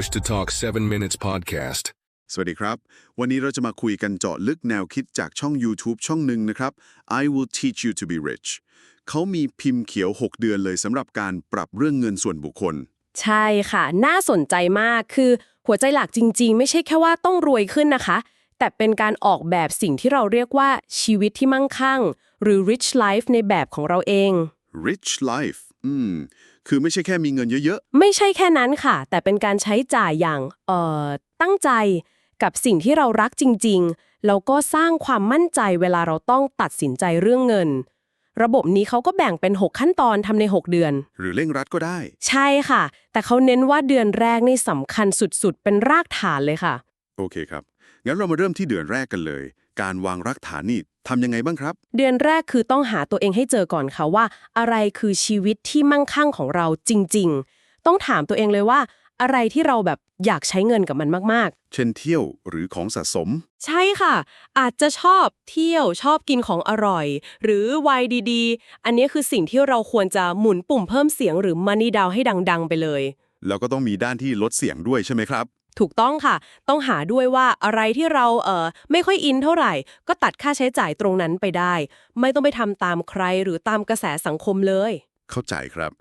Push to Talk 7 Minutes Podcast. สวัสดีครับ วันนี้เราจะมาคุยกันเจาะลึกแนวคิดจากช่อง YouTube ช่องหนึ่งนะครับ I will teach you to be rich เขามีพิมพ์เขียว 6 เดือนเลยสำหรับการปรับเรื่องเงินส่วนบุคคล ใช่ค่ะ น่าสนใจมากคือหัวใจหลักจริง ๆ ไม่ใช่แค่ว่าต้องรวยขึ้นนะคะ แต่เป็นการออกแบบสิ่งที่เราเรียกว่าชีวิตที่มั่งคั่ง หรือ rich life ในแบบของเราเอง rich life อืม คือไม่ใช่แค่มีเงินเยอะไม่ใช่แค่นั้นค่ะ แต่เป็นการใช้จ่ายอย่างเอ่อตั้งใจกับสิ่งที่เรารักจริงๆ แล้วก็สร้างความมั่นใจเวลาเราต้องตัดสินใจเรื่องเงิน ระบบนี้เขาก็แบ่งเป็น 6 ขั้นตอนทำใน 6 เดือน ๆ หรือเร่งรัดก็ได้ ใช่ค่ะ แต่เขาเน้นว่าเดือนแรกนี่สำคัญสุดๆ เป็นรากฐานเลยค่ะ โอเคครับ งั้นเรามาเริ่มที่เดือนแรกกันเลย การวางรากฐานนี่ ทำยังไงบ้างครับ เดือนแรกคือต้องหาตัวเองให้เจอก่อนค่ะว่า อะไรคือชีวิตที่มั่งคั่งของเราจริง ๆ ต้องถามตัวเองเลยว่า อะไรที่เราแบบอยากใช้เงินกับมันมากเช่นเที่ยวหรือของสะสม ๆ ใช่ค่ะ อาจจะชอบเที่ยวชอบกินของอร่อย หรือวัยดีๆ อันนี้คือสิ่งที่เราควรจะหมุนปุ่มเพิ่มเสียงหรือ money down ให้ดัง ๆ ไปเลย แล้วก็ต้องมีด้านที่ลดเสียงด้วยใช่ไหมครับ ถูกต้องค่ะ ต้องหาด้วยว่าอะไรที่เราเอ่อไม่ค่อยอินเท่าไหร่ ก็ตัดค่าใช้จ่ายตรงนั้นไปได้ ไม่ต้องไปทำตามใครหรือตามกระแสสังคมเลย เข้าใจครับ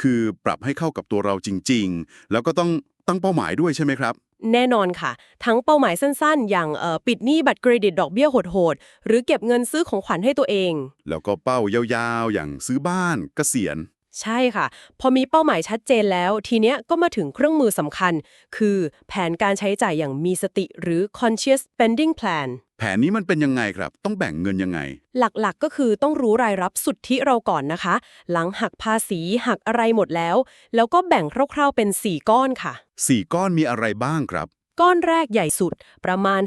คือปรับให้เข้ากับตัวเราจริง ๆ แล้วก็ต้องตั้งเป้าหมายด้วยใช่ไหมครับ แน่นอนค่ะ ทั้งเป้าหมายสั้นๆ อย่างเอ่อปิดหนี้บัตรเครดิตดอกเบี้ยโหดๆหรือเก็บเงินซื้อของขวัญให้ตัวเอง แล้วก็เป้ายาวๆ อย่างซื้อบ้านเกษียณ ใช่ค่ะ พอมีเป้าหมายชัดเจนแล้ว ทีเนี้ยก็มาถึงเครื่องมือสำคัญ คือแผนการใช้จ่ายอย่างมีสติหรือ conscious spending plan แผนนี้มันเป็นยังไงครับ ต้องแบ่งเงินยังไง หลักๆก็คือต้องรู้รายรับสุทธิเราก่อนนะคะ หลังหักภาษีหักอะไรหมดแล้ว แล้วก็แบ่งคร่าวๆเป็น 4 ก้อนค่ะ 4 ก้อนมีอะไรบ้างครับ ก้อนแรกใหญ่สุดประมาณ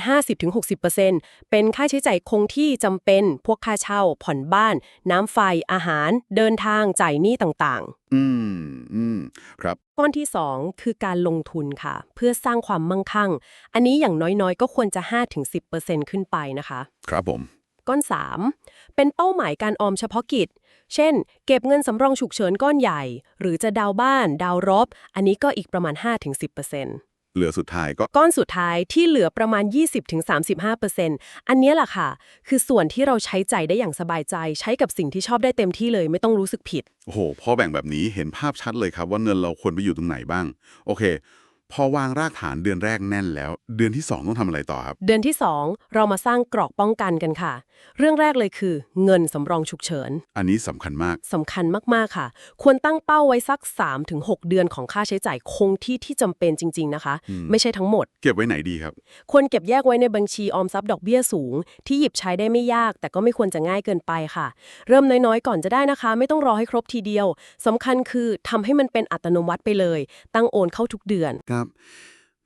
50-60%เป็นค่าใช้จ่ายคงที่จำเป็น พวกค่าเช่า ผ่อนบ้าน น้ำไฟ อาหาร เดินทาง จ่ายหนี้ต่างอืมอืมครับๆก้อนที่ 2 คือการลงทุนค่ะ เพื่อสร้างความมั่งคั่ง อันนี้อย่างน้อยๆ ก็ควรจะ 5-10%ขึ้นไปนะคะ ครับผม ก้อน 3 เป็นเป้าหมายการออมเฉพาะกิจ เช่น เก็บเงินสำรองฉุกเฉินก้อนใหญ่ หรือจะดาวน์บ้าน ดาวน์รบ อันนี้ก็อีกประมาณ 5-10% เหลือสุดท้ายก็ก้อนสุดท้ายที่เหลือประมาณ 20-35%อันเนี้ยแหละค่ะ คือส่วนที่เราใช้ใจายได้อย่างสบายใจ ใช้กับสิ่งที่ชอบได้เต็มที่เลย ไม่ต้องรู้สึกผิด โอ้โหพอแบ่งแบบนี้เห็นภาพชัดเลยครับว่าเงินเราควรไปอยู่ตรงไหนบ้าง โอเค พอวางรากฐานเดือนแรกแน่นแล้ว เดือนที่ 2 ต้องทำอะไรต่อครับ เดือนที่ 2 เรามาสร้างกรอกป้องกันกันค่ะ เรื่องแรกเลยคือ เงินสำรองฉุกเฉิน อันนี้สำคัญมากสำคัญมากๆค่ะ ควรตั้งเป้าไว้สัก 3-6 เดือนของค่าใช้จ่ายคงที่ที่จำเป็นจริง ๆนะคะอืมไม่ใช่ทั้งหมด เก็บไว้ไหนดีครับ ควรเก็บแยกไว้ในบัญชีออมทรัพย์ดอกเบี้ยสูง ที่หยิบใช้ได้ไม่ยาก แต่ก็ไม่ควรจะง่ายเกินไปค่ะ เริ่มน้อยๆ ก่อนจะได้นะคะ ไม่ต้องรอให้ครบทีเดียวสำคัญคือทำให้มันเป็นอัตโนมัติไปเลย ตั้งโอนเข้าทุกเดือนครับ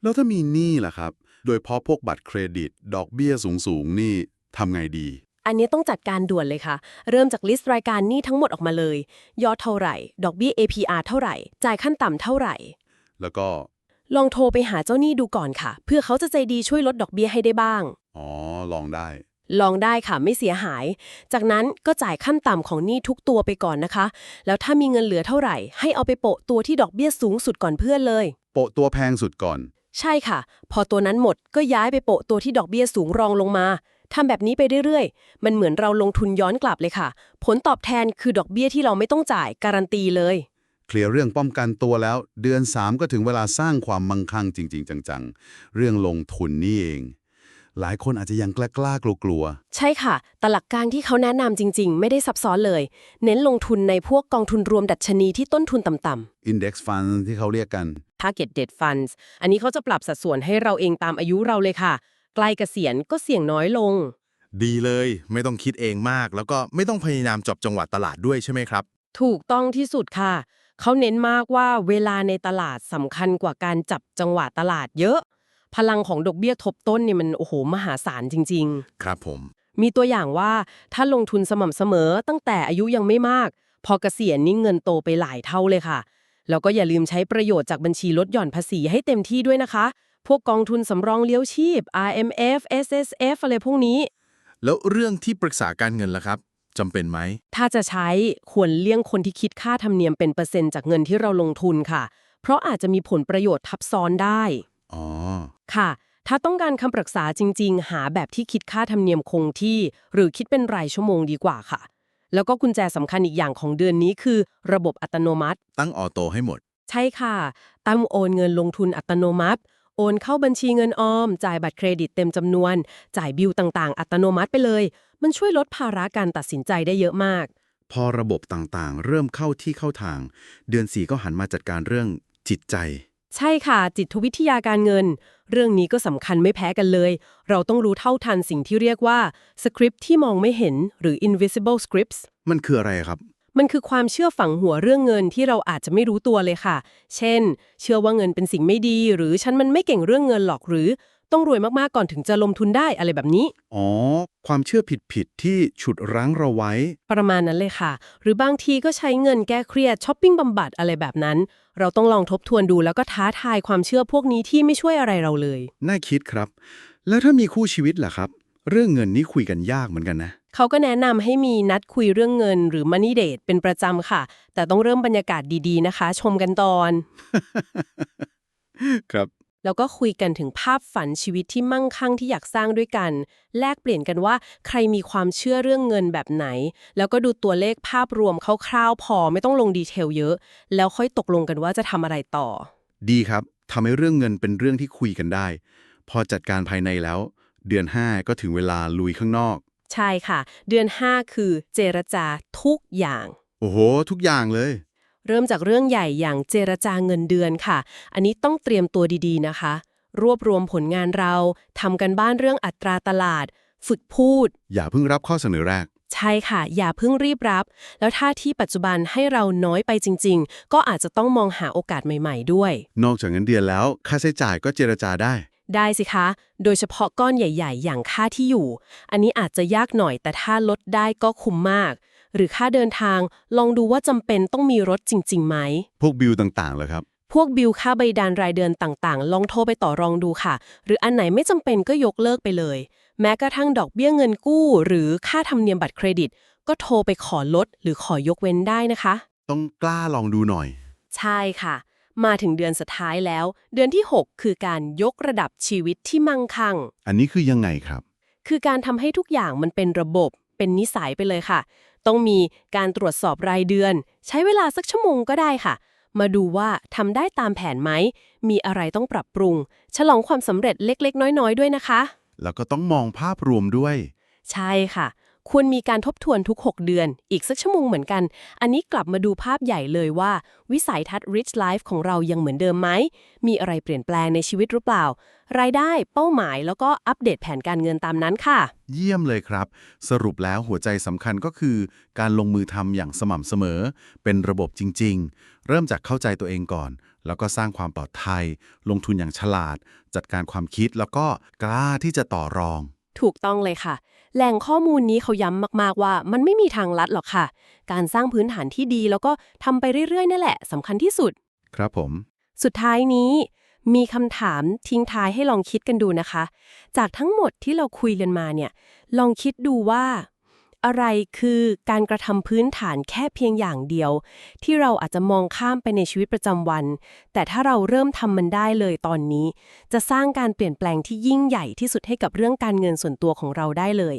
แล้วถ้ามีหนี้ล่ะครับ โดยเฉพาะพวกบัตรเครดิต ดอกเบี้ยสูงๆนี่ทำไงดี อันนี้ต้องจัดการด่วนเลยค่ะ เริ่มจากลิสต์รายการหนี้ทั้งหมดออกมาเลย ยอดเท่าไหร่ ดอกเบี้ย APR เท่าไหร่ จ่ายขั้นต่ำเท่าไหร่ แล้วก็ ลองโทรไปหาเจ้าหนี้ดูก่อนค่ะ เพื่อเขาจะใจดีช่วยลดดอกเบี้ยให้ได้บ้าง อ๋อ ลองได้ ลองได้ค่ะไม่เสียหาย จากนั้นก็จ่ายขั้นต่ำของหนี้ทุกตัวไปก่อนนะคะ แล้วถ้ามีเงินเหลือเท่าไหร่ ให้เอาไปโปะตัวที่ดอกเบี้ยสูงสุดก่อนเพื่อนเลยโปะตัวแพงสุดก่อน ใช่ค่ะ พอตัวนั้นหมดก็ย้ายไปโปะตัวที่ดอกเบี้ยสูงรองลงมาทำแบบนี้ไปเรื่อยๆ มันเหมือนเราลงทุนย้อนกลับเลยค่ะ ผลตอบแทนคือดอกเบี้ยที่เราไม่ต้องจ่ายการันตีเลย เคลียร์เรื่องป้องกันตัวแล้ว เดือน 3 ก็ถึงเวลาสร้างความมั่งคั่งจริง ๆ จังๆ เรื่องลงทุนนี่เอง หลายคนอาจจะยังกล้าๆกลัวใช่ค่ะ แต่หลักการที่เขาแนะนำจริง ๆ ไม่ได้ซับซ้อนเลย เน้นลงทุนในพวกกองทุนรวมดัชนีที่ต้นทุนต่ำๆๆ Index Fund ที่เขาเรียกกัน Target Date Funds อันนี้เขาจะปรับสัดส่วนให้เราเองตามอายุเราเลยค่ะ ใกล้เกษียณก็เสี่ยงน้อยลง ดีเลยไม่ต้องคิดเองมาก แล้วก็ไม่ต้องพยายามจับจังหวะตลาดด้วยใช่ไหมครับ ถูกต้องที่สุดค่ะ เขาเน้นมากว่าเวลาในตลาดสำคัญกว่าการจับจังหวะตลาดเยอะ พลังของดอกเบี้ยทบต้นเนี่ยมันโอ้โหมหาศาลจริงครับผมๆมีตัวอย่างว่าถ้าลงทุนสม่ำเสมอตั้งแต่อายุยังไม่มาก พอเกษียณนี่เงินโตไปหลายเท่าเลยค่ะ แล้วก็อย่าลืมใช้ประโยชน์จากบัญชีลดหย่อนภาษีให้เต็มที่ด้วยนะคะ พวกกองทุนสำรองเลี้ยวชีพ RMF SSF อะไรพวกนี้ แล้วเรื่องที่ปรึกษาการเงินล่ะครับจำเป็นไหม ถ้าจะใช้ควรเลี่ยงคนที่คิดค่าธรรมเนียมเป็นเปอร์เซ็นต์จากเงินที่เราลงทุนค่ะ เพเพราะอาจจะมีผลประโยชน์ทับซ้อนได้ อ๋อ ค่ะ ถ้าต้องการคำปรึกษาจริง ๆ หาแบบที่คิดค่าธรรมเนียมคงที่ หรือคิดเป็นรายชั่วโมงดีกว่าค่ะ แล้วก็กุญแจสำคัญอีกอย่างของเดือนนี้คือ ระบบอัตโนมัติ ตั้งออโต้ให้หมด ใช่ค่ะ ตั้มโอนเงินลงทุนอัตโนมัติ โอนเข้าบัญชีเงินออม จ่ายบัตรเครดิตเต็มจำนวน จ่ายบิลต่างๆ อัตโนมัติไปเลย มันช่วยลดภาระการตัดสินใจได้เยอะมาก พอระบบต่างๆ เริ่มเข้าที่เข้าทาง เดือนสี่ก็หันมาจัดการเรื่องจิตใจ ใช่ค่ะ จิตวิทยาการเงิน เรื่องนี้ก็สำคัญไม่แพ้กันเลย เราต้องรู้เท่าทันสิ่งที่เรียกว่าสคริปต์ที่มองไม่เห็นหรือ invisible scripts มันคืออะไรครับ มันคือความเชื่อฝังหัวเรื่องเงินที่เราอาจจะไม่รู้ตัวเลยค่ะ เช่น เชื่อว่าเงินเป็นสิ่งไม่ดี หรือฉันมันไม่เก่งเรื่องเงินหรอกหรือ ต้องรวยมากๆก่อนถึงจะลงทุนได้อะไรแบบนี้ อ๋อ ความเชื่อผิดๆที่ฉุดรั้งเราไว้ ประมาณนั้นเลยค่ะ หรือบางทีก็ใช้เงินแก้เครียดช้อปปิ้งบำบัดอะไรแบบนั้น เราต้องลองทบทวนดูแล้วก็ท้าทายความเชื่อพวกนี้ที่ไม่ช่วยอะไรเราเลย น่าคิดครับ แล้วถ้ามีคู่ชีวิตล่ะครับ เรื่องเงินนี่คุยกันยากเหมือนกันนะเขาก็แนะนำให้มีนัดคุยเรื่องเงินหรือ Money Date เป็นประจำค่ะ แต่ต้องเริ่มบรรยากาศดีๆนะคะ ชมกันตอน ครับ แล้วก็คุยกันถึงภาพฝันชีวิตที่มั่งคั่งที่อยากสร้างด้วยกัน แลกเปลี่ยนกันว่าใครมีความเชื่อเรื่องเงินแบบไหน แล้วก็ดูตัวเลขภาพรวมคร่าวๆพอไม่ต้องลงดีเทลเยอะ แล้วค่อยตกลงกันว่าจะทำอะไรต่อ ดีครับทำให้เรื่องเงินเป็นเรื่องที่คุยกันได้ พอจัดการภายในแล้ว เดือน 5 ก็ถึงเวลาลุยข้างนอก ใช่ค่ะ เดือน 5 คือเจรจาทุกอย่าง โอ้โห ทุกอย่างเลย เริ่มจากเรื่องใหญ่อย่างเจรจาเงินเดือนค่ะ อันนี้ต้องเตรียมตัวดีๆนะคะ รวบรวมผลงานเราทำกันบ้านเรื่องอัตราตลาด ฝึกพูด อย่าเพิ่งรับข้อเสนอแรก ใช่ค่ะ อย่าเพิ่งรีบรับ แล้วถ้าที่ปัจจุบันให้เราน้อยไปจริง ๆ ก็อาจจะต้องมองหาโอกาสใหม่ ๆ ด้วย นอกจากเงินเดือนแล้ว ค่าใช้จ่ายก็เจรจาได้ ได้สิคะ โดยเฉพาะก้อนใหญ่ ๆ อย่างค่าที่อยู่ อันนี้อาจจะยากหน่อยแต่ถ้าลดได้ก็คุ้มมาก หรือค่าเดินทาง ลองดูว่าจำเป็นต้องมีรถจริงๆไหม พวกบิลต่างๆเหรอครับ พวกบิลค่าใบดานรายเดือนต่างๆ ลองโทรไปต่อรองดูค่ะ หรืออันไหนไม่จำเป็นก็ยกเลิกไปเลย แม้กระทั่งดอกเบี้ยเงินกู้ หรือค่าธรรมเนียมบัตรเครดิต ก็โทรไปขอลด หรือขอยกเว้นได้นะคะ ต้องกล้าลองดูหน่อย ใช่ค่ะ มาถึงเดือนสุดท้ายแล้ว เดือนที่ 6 คือการยกระดับชีวิตที่มั่งคั่ง อันนี้คือยังไงครับ คือการทำให้ทุกอย่างมันเป็นระบบ เป็นนิสัยไปเลยค่ะ ต้องมีการตรวจสอบรายเดือน ใช้เวลาสักชั่วโมงก็ได้ค่ะ มาดูว่าทำได้ตามแผนไหม มีอะไรต้องปรับปรุง ฉลองความสำเร็จเล็กๆ น้อยๆ ด้วยนะคะ แล้วก็ต้องมองภาพรวมด้วย ใช่ค่ะ ควรมีการทบทวนทุก 6 เดือน อีกสักชั่วโมงเหมือนกัน อันนี้กลับมาดูภาพใหญ่เลยว่า วิสัยทัศน์ Rich Life ของเรายังเหมือนเดิมไหม มีอะไรเปลี่ยนแปลงในชีวิตหรือเปล่า รายได้เป้าหมายแล้วก็อัปเดตแผนการเงินตามนั้นค่ะ เยี่ยมเลยครับ สรุปแล้วหัวใจสำคัญก็คือ การลงมือทำอย่างสม่ำเสมอ เป็นระบบจริง ๆ เริ่มจากเข้าใจตัวเองก่อน แล้วก็สร้างความปลอดภัย ลงทุนอย่างฉลาด จัดการความคิดแล้วก็กล้าที่จะต่อรอง ถูกต้องเลยค่ะ แหล่งข้อมูลนี้เขาย้ำมากๆว่า มันไม่มีทางลัดหรอกค่ะ การสร้างพื้นฐานที่ดีแล้วก็ทำไปเรื่อยๆนั่นแหละสำคัญที่สุด ครับผม สุดท้ายนี้ มีคำถามทิ้งท้ายให้ลองคิดกันดูนะคะ จากทั้งหมดที่เราคุยกันมาเนี่ย ลองคิดดูว่า อะไรคือการกระทำพื้นฐานแค่เพียงอย่างเดียว ที่เราอาจจะมองข้ามไปในชีวิตประจำวัน แต่ถ้าเราเริ่มทำมันได้เลยตอนนี้ จะสร้างการเปลี่ยนแปลงที่ยิ่งใหญ่ที่สุดให้กับเรื่องการเงินส่วนตัวของเราได้เลย